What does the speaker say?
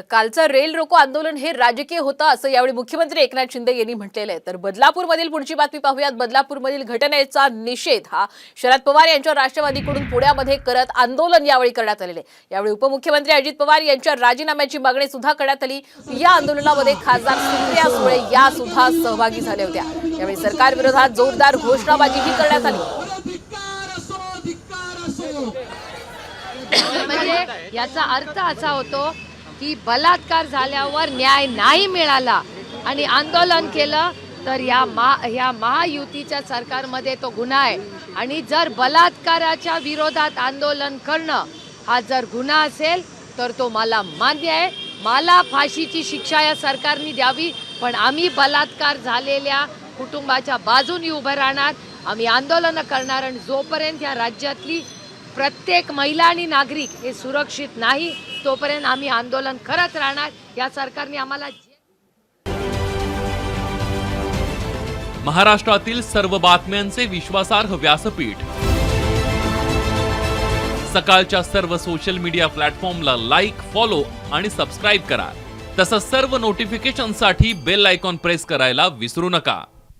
तर कालचं रेल रोको आंदोलन हे राजकीय होतं असं यावेळी मुख्यमंत्री एकनाथ शिंदे यांनी म्हटलेलं आहे. तर बदलापूरमधील पुढची बातमी पाहूयात. बदलापूरमधील घटनेचा निषेध हा शरद पवार यांच्या राष्ट्रवादीकडून पुण्यामध्ये करत आंदोलन यावेळी करण्यात आलेले आहे. यावेळी उपमुख्यमंत्री अजित पवार यांच्या राजीनाम्याची मागणी सुद्धा करण्यात आली. या आंदोलनामध्ये खासदार सुप्रिया सुळे या सुद्धा सहभागी झाल्या होत्या. यावेळी सरकार विरोधात जोरदार घोषणाबाजीही करण्यात आली. म्हणजे याचा अर्थ असा होतो की बलात्कार झाल्यावर न्याय नाही मिळाला. आणि आंदोलन केलं तर या मा ह्या महायुतीच्या सरकारमध्ये तो गुन्हा आहे. आणि जर बलात्काराच्या विरोधात आंदोलन करणं हा जर गुन्हा असेल तर तो मला मान्य आहे. मला फाशीची शिक्षा या सरकारने द्यावी पण आम्ही बलात्कार झालेल्या कुटुंबाच्या बाजूनी उभं राहणार. आम्ही आंदोलनं करणार आणि जोपर्यंत या राज्यातली प्रत्येक महिला आणि नागरिक हे सुरक्षित नाही तोपर्यंत आम्ही आंदोलन करत राहणार. या सरकारने आम्हाला महाराष्ट्रातील सर्व बातम्यांचे विश्वासार्ह व्यासपीठ. सकाळच्या सर्व सोशल मीडिया प्लॅटफॉर्मला लाईक फॉलो आणि सबस्क्राईब करा. तसंच सर्व नोटिफिकेशनसाठी बेल आयकॉन प्रेस करायला विसरू नका.